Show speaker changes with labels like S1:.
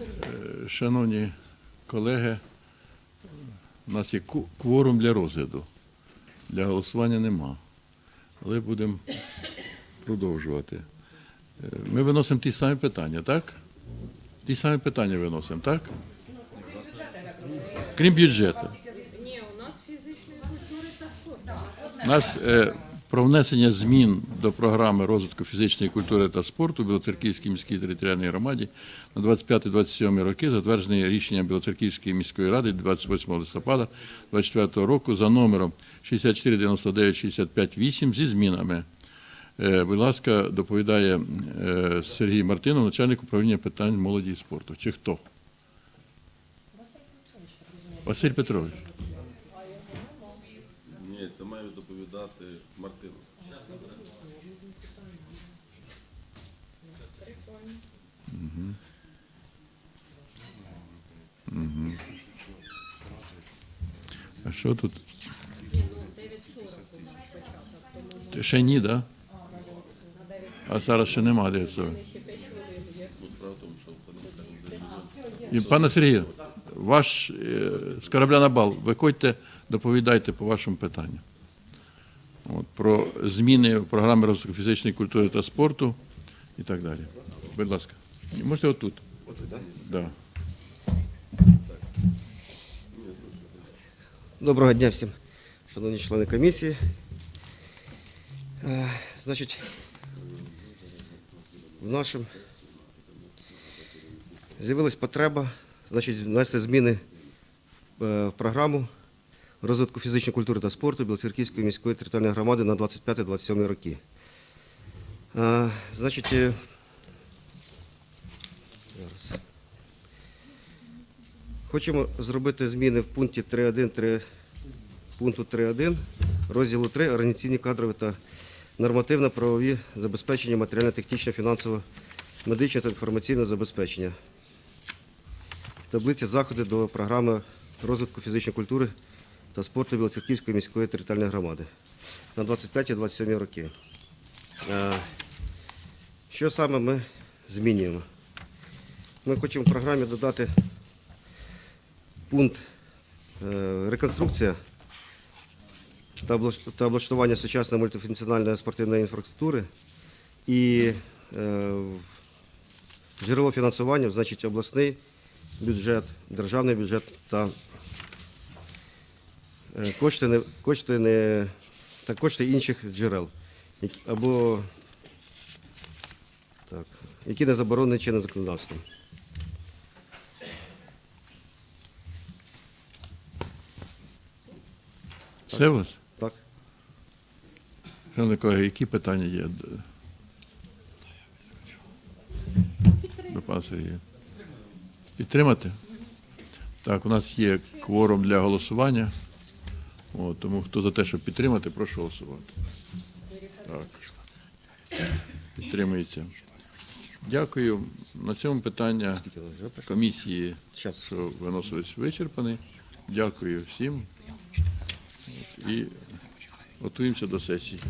S1: Е, Шановні колеги, у нас є кворум для розгляду. Для голосування нема. Але будемо продовжувати. Е, Ми виносимо ті самі питання, так? Ті самі питання виносимо, так? Крім бюджету.
S2: Ні, у нас фізичної культури та.
S1: У нас е, про внесення змін до програми розвитку фізичної культури та спорту в Білоцерківській міській територіальній громаді на 25-27 роки, затверджений рішенням Білоцерківської міської ради 28 листопада 2024 року за номером 6499-65-8 зі змінами. Е, Будь ласка, доповідає е, Сергій Мартинов, начальник управління питань молоді і спорту. Чи хто? Василь Петрович.
S3: Ні, має доповідати Мартин.
S1: А що тут?
S2: 9.40
S1: Ще ні, так? Да? А зараз ще нема 900.
S2: ми ще 5 хвилин є.
S1: І, пане Сергію, ваш е, з корабля на бал, виходьте, доповідайте по вашому питанню. Про зміни в програмі розвитку фізичної культури та спорту і так далі. Будь ласка. Можете отут. Отут, так? Да.
S4: Доброго дня всім, шановні члени комісії. Е, Значить, в нашому з'явилась потреба значить, внести зміни е, в програму розвитку фізичної культури та спорту Білоцерківської міської територіальної громади на 25-27 роки. Е, Значить, е. Хочемо зробити зміни в пункті 3.1 пункту 3.1 розділу 3 організаційні кадрові та нормативно-правові забезпечення матеріально-технічне, фінансово, медичне та інформаційне забезпечення. Таблиця заходи до програми розвитку фізичної культури та спорту Білоцерківської міської територіальної громади на 25-27 роки. Е, Що саме ми змінюємо? Ми хочемо в програмі додати пункт е, реконструкція та облаштування сучасної мультифункціональної спортивної інфраструктури і е, джерело фінансування, значить обласний бюджет, державний бюджет та кошти, не, кошти не, та кошти інших джерел, які- або так, які не заборонені чинним законодавством.
S1: Все у вас?
S4: Так.
S1: Шановні колеги, які питання є? До пана Сергія. Підтримати? Так, у нас є кворум для голосування. От, тому хто за те, щоб підтримати, прошу голосувати. Так. Підтримується. Дякую. На цьому питання комісії, що виносились, вичерпані. Дякую всім. І готуємося до сесії.